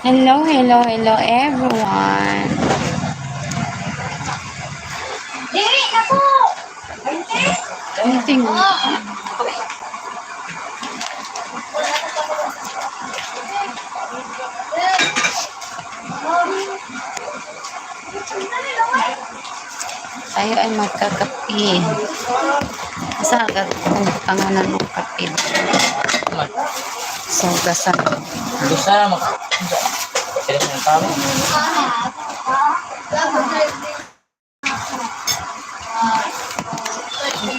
Hello, hello, hello everyone. Diri na po! Anything. Tayo ay magkakapi. Sa agad kung pangalan ng kape. So, gasan. Bisa mag... Kaya ng tao.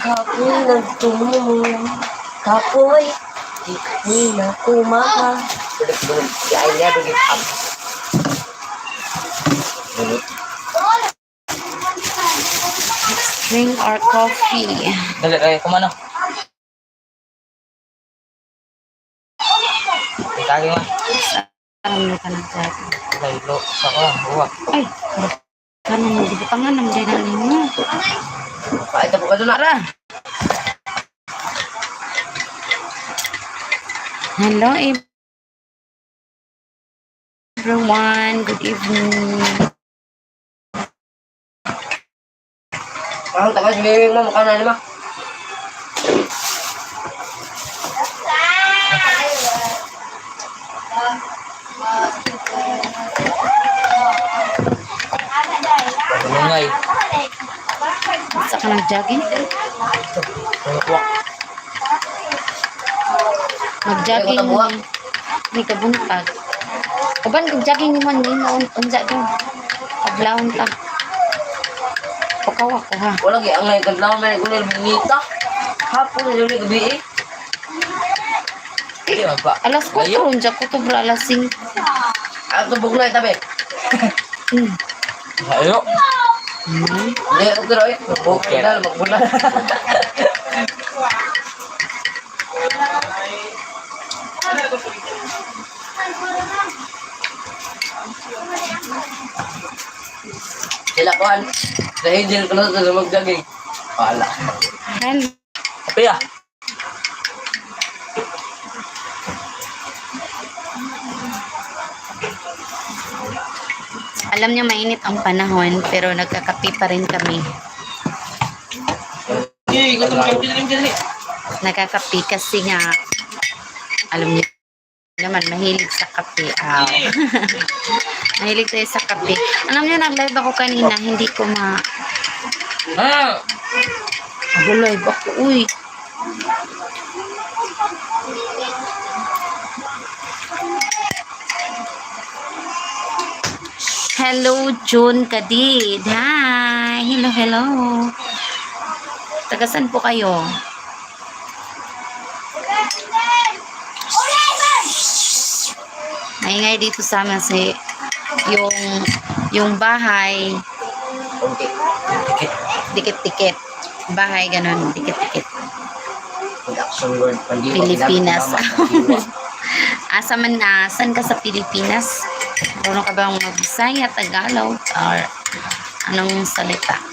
Kapoy nagtumulong. Kapoy. Di na kumaha. I never give up. Drink our coffee. Dali, ay, kumano. Itagi mo. Parang ka na dyan. Ay, lo. Sa ko. Buwak. Ay, kanan mo. Di pa nga naman dyan ninyo. Paita po ka doon. Tara. Hello everyone. Good evening. Parang tapos may mo mukha na naman. Lumungay. Sa ka nag-jogging? Mag-jogging. Katabuha. May kabuntag. Uban, kag-jogging naman din. Unsa doon. Paglawon ta. Pakawa ko ha. Wala gi ang ngay kadlaw may gulir minita. Hapon na dili gabi eh. Di ba ba? Alas 4 Layo. ron dyan ko to bra alas 5. Ang tubog na tabi. Hmm. Ayo. Hmm. Di ako pero eh. Okay na magbula. Sila ko an. Dahil din ko na sa magjaging. Wala. Hello. Tapi ya. Alam niyo mainit ang panahon pero nagkakapi pa rin kami. Nagkakapi kasi nga alam niyo naman mahilig sa kape. Aw. mahilig tayo sa kape. Alam niyo nag-live ako kanina, hindi ko ma Ah, Nag-live ako. Uy. Hello, June Kadid. Hi. Hello, hello. Tagasan po kayo? Maingay dito sa amin si yung yung bahay dikit-dikit. Bahay ganun, dikit-dikit. Pilipinas. Asa man na, saan ka sa Pilipinas? Marunong ka bang magbisaya, Tagalog, or anong salita?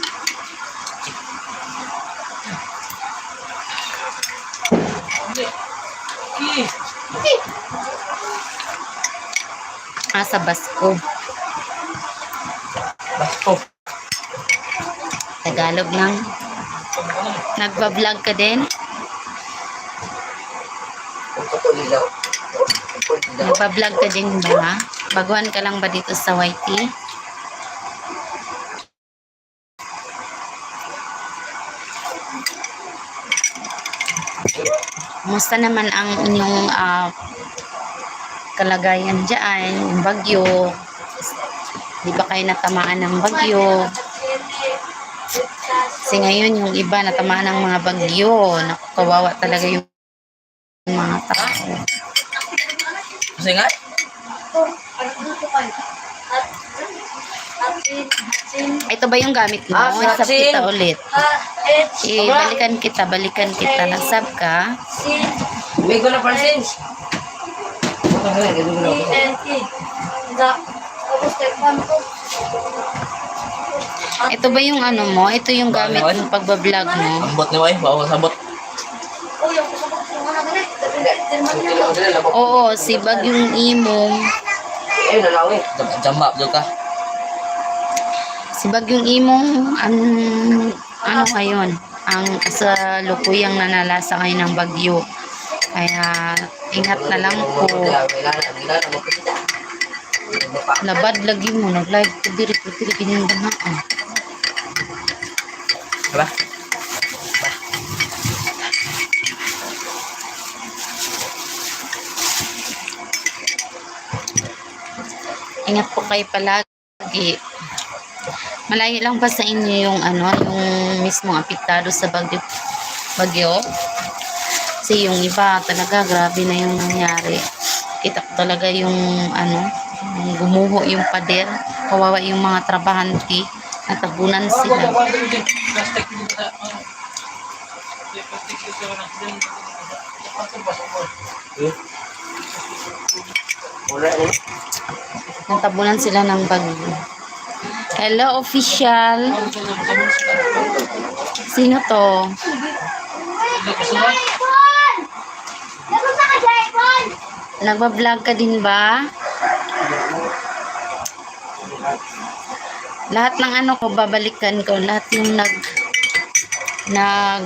Asa Basko, Basko. Tagalog lang. Nagba-vlog ka din? Nagba-vlog ka din ba? Baguhan ka lang ba dito sa YT? Kumusta naman ang inyong ah, kalagayan dyan, yung bagyo? Di ba kayo natamaan ng bagyo? Kasi ngayon yung iba natamaan ng mga bagyo. Naku, kawawa talaga yung mga tao. Kasi nga, Ito ba yung gamit mo? Ah, Satsin. kita ulit. Eh, balikan kita, balikan kita. Nasab ka? ko na pansin. Ito ba yung ano mo? Ito yung gamit yung pagbablog mo? Ambot ni Way, bawa sabot. Oh, yung. Oo, si Bagyong Imong. Eh, nalawi. Jamba, dyan ka. Si Bagyong Imong, ang, ano ngayon? Ang sa lukuyang nanalasa ngayon ng bagyo. Kaya, ingat na lang po. Nabad lagi mo, nag-live ko diri ko diri kining banaan. Diba? Ingat po kayo palagi. Malayo lang ba sa inyo yung ano, yung mismong apektado sa bagyo? Bagyo? Kasi yung iba talaga grabe na yung nangyari. Kita ko talaga yung ano, yung gumuho yung pader. Kawawa yung mga trabahante. Natabunan sila. Natabunan sila ng bagyo. Hello, official. Sino to? Nagbablog ka din ba? Lahat ng ano ko, babalikan ko. Lahat yung nag... Nag...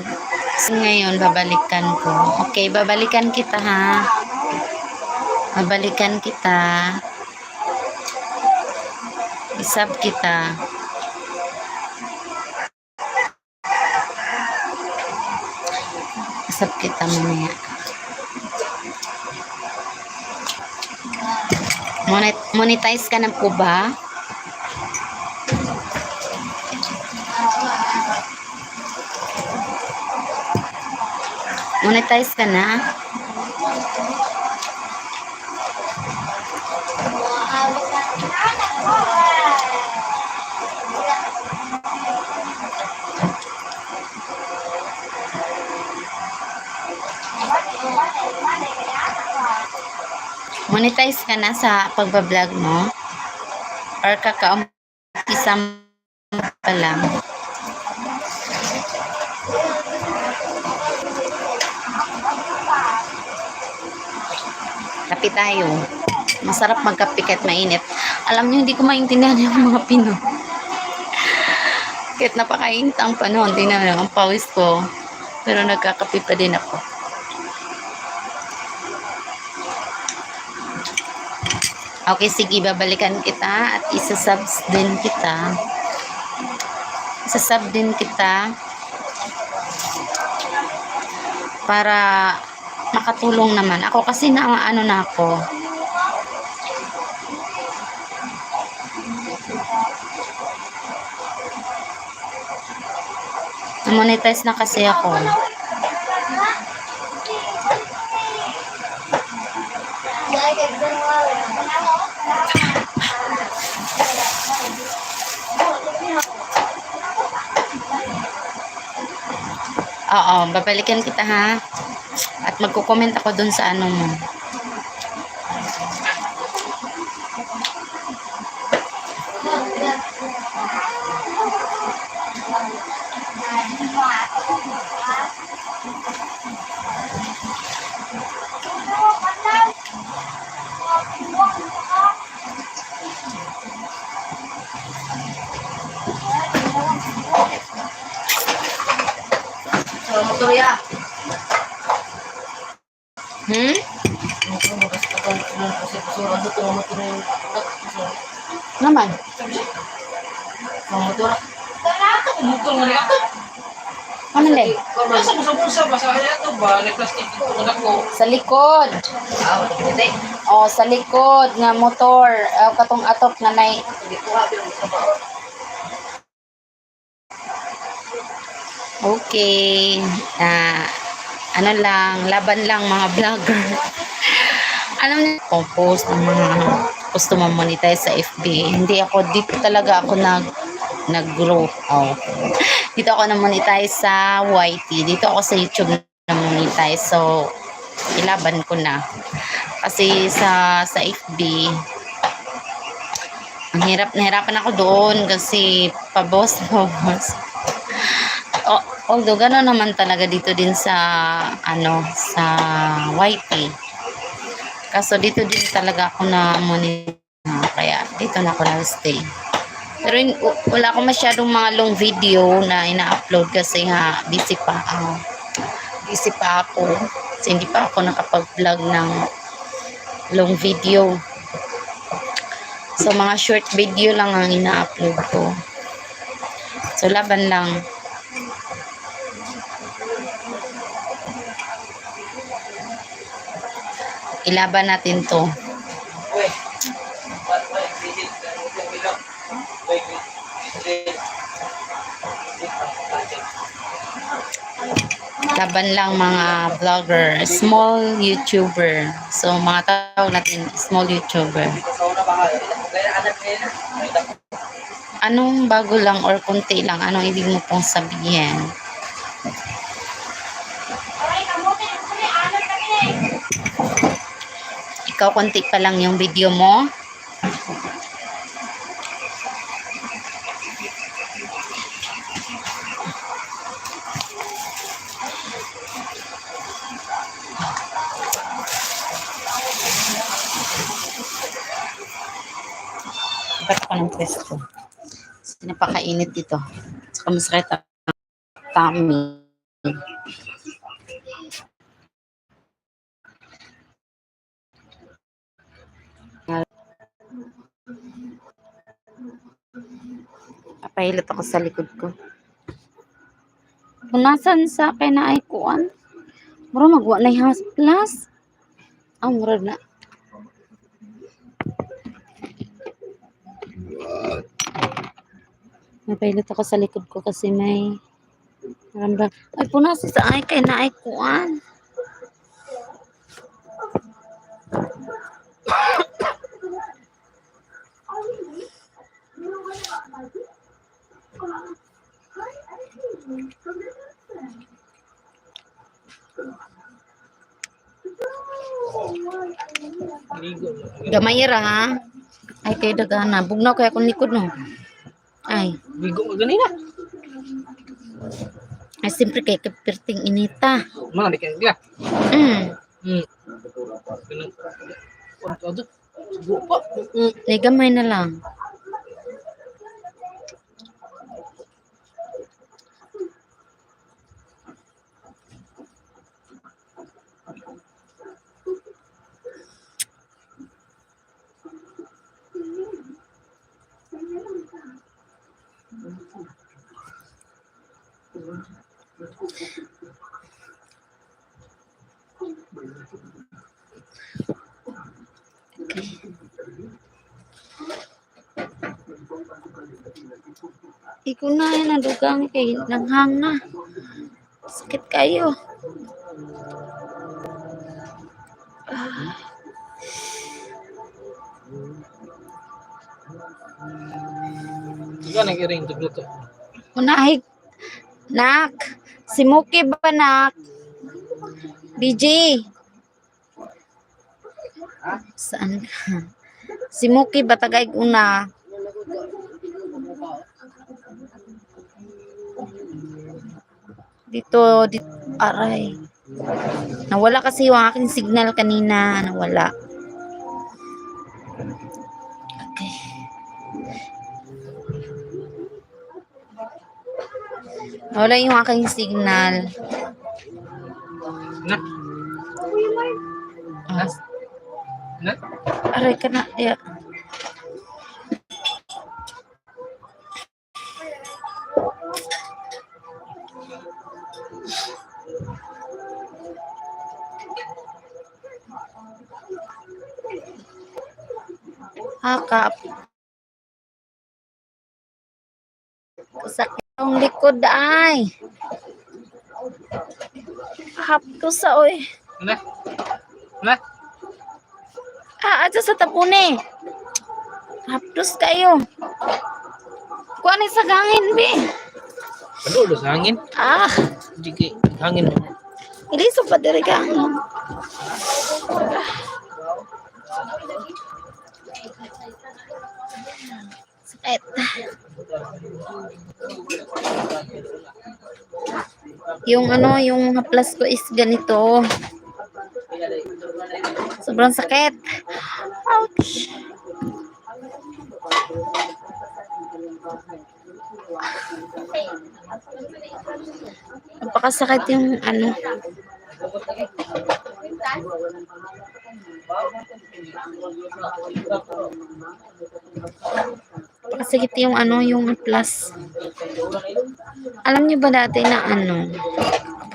Ngayon, babalikan ko. Okay, babalikan kita ha. Babalikan kita. Isab kita. Isab kita mamaya. Monet- monetize ka na po ba? Monetize ka na? Monetize ka na sa pagbablog mo? Or kaka-umpisa pa lang? Kape tayo. Masarap magkape kahit mainit. Alam niyo, hindi ko maintindihan yung mga Pinoy. Kahit napakainit ang panahon, tingnan mo ang pawis ko. Pero nagkakape pa din ako. Okay, sige, babalikan kita at isasubs din kita. Isasub din kita para makatulong naman. Ako kasi na ano na ako. monetize na kasi ako. Oo, babalikan kita ha. At magko-comment ako dun sa ano mo. Sa motor ya. Hmm? Naman. Motor. Motor nga niya. Ano le? Nasa mo sa bulsa ba? Sa kanya ito ba? Nag-plastic ko na ko. Sa likod. Ah, hindi. O, sa likod nga motor. Uh, katong atop na nay. Ko. Okay. Ah, ano lang, laban lang mga vlogger. Alam niyo, post ng mga gusto mo monetize sa FB. Hindi ako, dito talaga ako nag nag-grow. Oh. Dito ako na monetize sa YT. Dito ako sa YouTube na monetize. So, ilaban ko na. Kasi sa sa FB, Ang hirap, nahirapan ako doon kasi pabos, pabos. O, although gano'n naman talaga dito din sa, ano, sa YP. Kaso dito din talaga ako na monitor. Kaya dito na ako nag-stay. Pero wala akong masyadong mga long video na ina-upload kasi nga busy pa ako. Busy pa ako. Kasi hindi pa ako nakapag-vlog ng long video. So, mga short video lang ang ina-upload ko. So, laban lang. Ilaban natin to. Laban lang mga vlogger, small YouTuber. So, mga tawag natin, small YouTuber. Anong bago lang or konti lang? Anong ibig mo pong sabihin? Ikaw konti pa lang yung video mo? Ba't ako ng pwesto? Kasi napakainit dito. Saka masakit ang tummy. Napahilot ako sa likod ko. Punasan sa akin na ay kuan. Mura magwa na yung plus. Ah, mura na. Napahilot ako sa likod ko kasi may Ramdam. Ay, punasan sa ay kay na ay kuan. Gamay ra ha. Ay kay dagana. Bugnaw kay akong likod no. Ay, Ligo ka ganina. ay siyempre kay kapirting inita. Mga di kaya gila. Mm. Hmm. Ganun. Ano to? Sugo pa. Mm, ay gamay na lang. Ikaw na dugang kay nanghang na. Sakit kayo. Iga nag-iring to to. Unahay. Nak. Si Muki ba nak? BJ. Saan ka? Si Muki ba tagay una? Dito, dito, aray. Nawala kasi yung aking signal kanina. Nawala. Okay. Nawala yung aking signal. Na? Ah, Na? aray ka na. Yeah. Hakap. Sakit ang likod ay. Hapto sa oy. Na? Na? Ah, aja sa tapune. Haptos kayo. Kuha ni sa gangin, be. Ano sa hangin? Ah, Jiki, hangin mo. iliso pa diri gangin. Sakit. Yung ano, yung haplas ko is ganito. Sobrang sakit. Ouch. Napakasakit yung ano. Napakasakit yung ano, yung plus. Alam niyo ba dati na ano?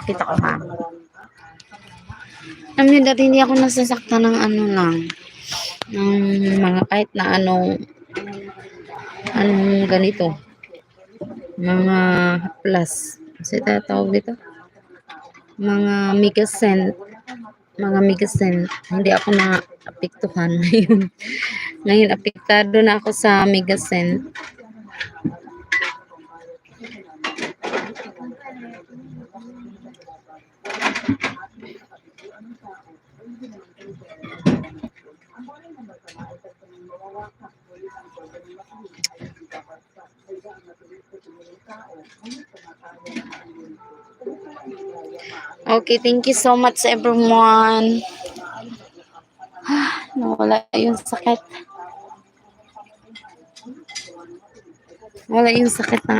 Kita ko ha. Alam niyo dati hindi ako nasasaktan ng ano lang. Ng mga kahit na anong anong ganito. Mga plus. Kasi tatawag dito. Mga megascent. Mga megascent. Hindi ako na apektuhan ngayon. Ngayon, apektado na ako sa Okay, thank you so much everyone. Nawala yung sakit. Wala yung sakit ng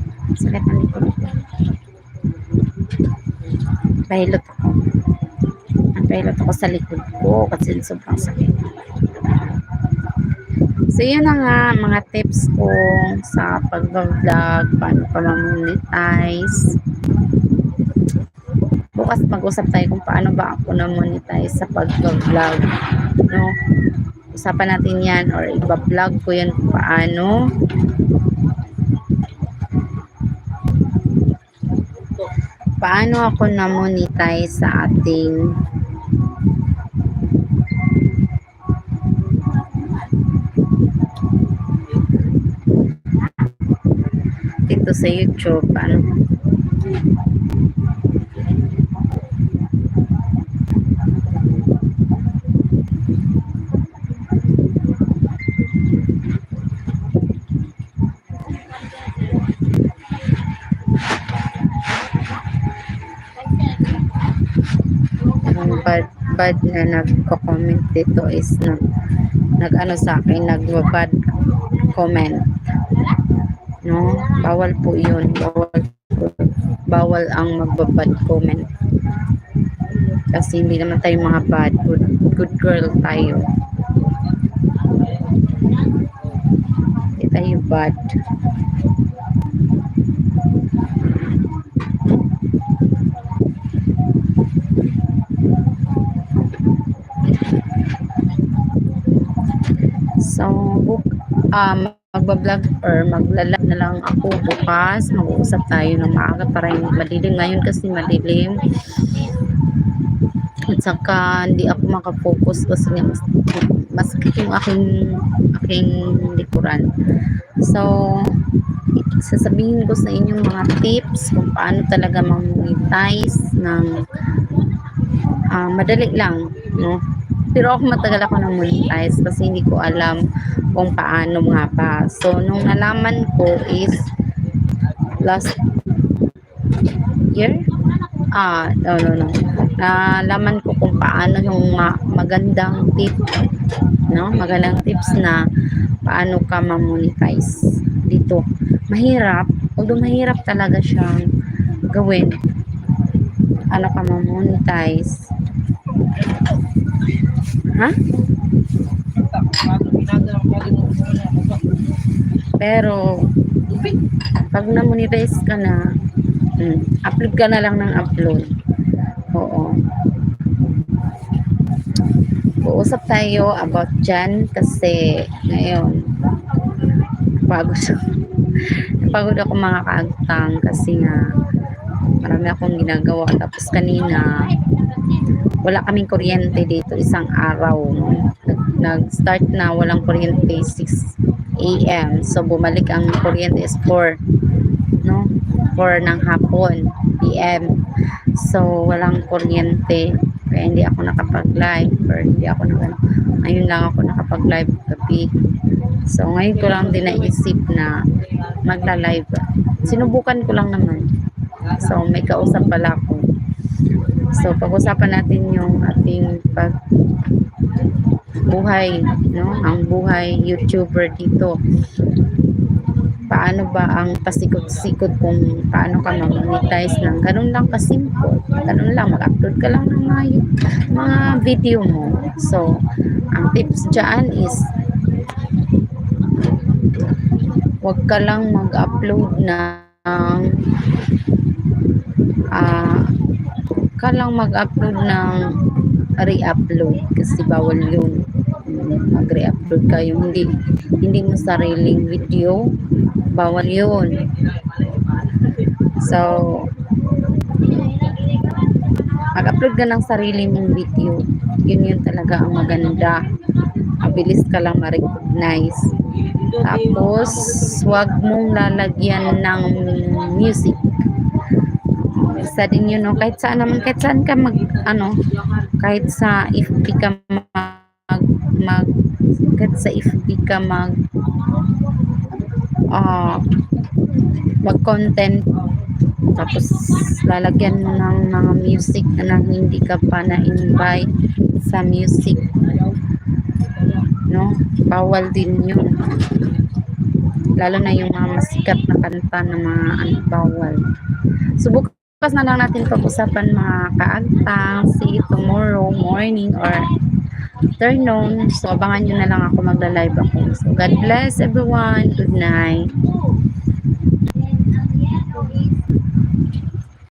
Sakit ang likod ko. Pilot ako. Ang pilot ako sa likod ko kasi sobrang sakit. So, yun na nga mga tips ko sa pag-vlog, paano pa ma-monetize. Bukas mag-usap tayo kung paano ba ako na-monetize sa pag-vlog. No? Usapan natin yan or iba-vlog ko yan kung paano. Paano ako na-monetize sa ating dito sa YouTube. Paano? ang bad bad na nagko-comment dito is nag nag ano sa akin nagbabad comment. No? Bawal po yun. Bawal bawal ang magbabad comment. Kasi hindi naman tayo mga bad. Good, good girl tayo. Hindi tayo bad So, book, um, magbablog or maglalag na lang ako bukas. Mag-uusap tayo ng maaga para hindi madilim. Ngayon kasi madilim. At saka, hindi ako makafocus kasi nga mas, masakit yung aking, aking likuran. So, sasabihin ko sa inyong mga tips kung paano talaga mag-monetize ng ah, madali lang, no? Pero ako matagal ako nang monetize kasi hindi ko alam kung paano nga ba. So, nung nalaman ko is last year, ah, no, no, no. Nalaman ko kung paano yung ma- magandang tip, no? Magandang tips na paano ka ma-monetize dito. Mahirap, although mahirap talaga siyang gawin. Ano ka ma-monetize? Ha? Pero, pag na-monetize ka na, mm, upload ka na lang ng upload. Oo. Uusap tayo about dyan kasi ngayon, pagod pagod ako mga kaagtang kasi nga marami akong ginagawa tapos kanina wala kaming kuryente dito isang araw no? Nag- nag-start na walang kuryente 6 a.m. so bumalik ang kuryente is 4 no 4 ng hapon p.m. so walang kuryente kaya hindi ako nakapag-live or hindi ako nag ngayon lang ako nakapag-live gabi so ngayon ko lang din naisip na magla-live sinubukan ko lang naman so may kausap pala ako so pag-usapan natin yung ating pag buhay no? Ang buhay youtuber dito. Paano ba ang pasikot-sikot kung paano ka mag-monetize ng ganun lang kasimple? Ganun lang mag-upload ka lang ng mga, mga video mo. So ang tips dyan is wag ka lang mag-upload ng ah ka lang mag-upload ng re-upload kasi bawal yun. Mag-re-upload ka yung hindi hindi mo sariling video. Bawal yun. So mag-upload ka ng sarili mong video. Yun yun talaga ang maganda. Mabilis ka lang ma-recognize. Tapos wag mong lalagyan ng music isa din yun no? kahit saan naman kahit saan ka mag ano kahit sa FB ka mag, mag kahit sa FB ka mag ah mag content tapos lalagyan mo ng mga music na hindi ka pa na-invite sa music no? Bawal din yun. Lalo na yung mga masikat na kanta na mga ano, bawal. Subukan Bukas na lang natin pag-usapan mga kaagtang. You tomorrow morning or afternoon. So, abangan nyo na lang ako magla-live ako. So, God bless everyone. Good night.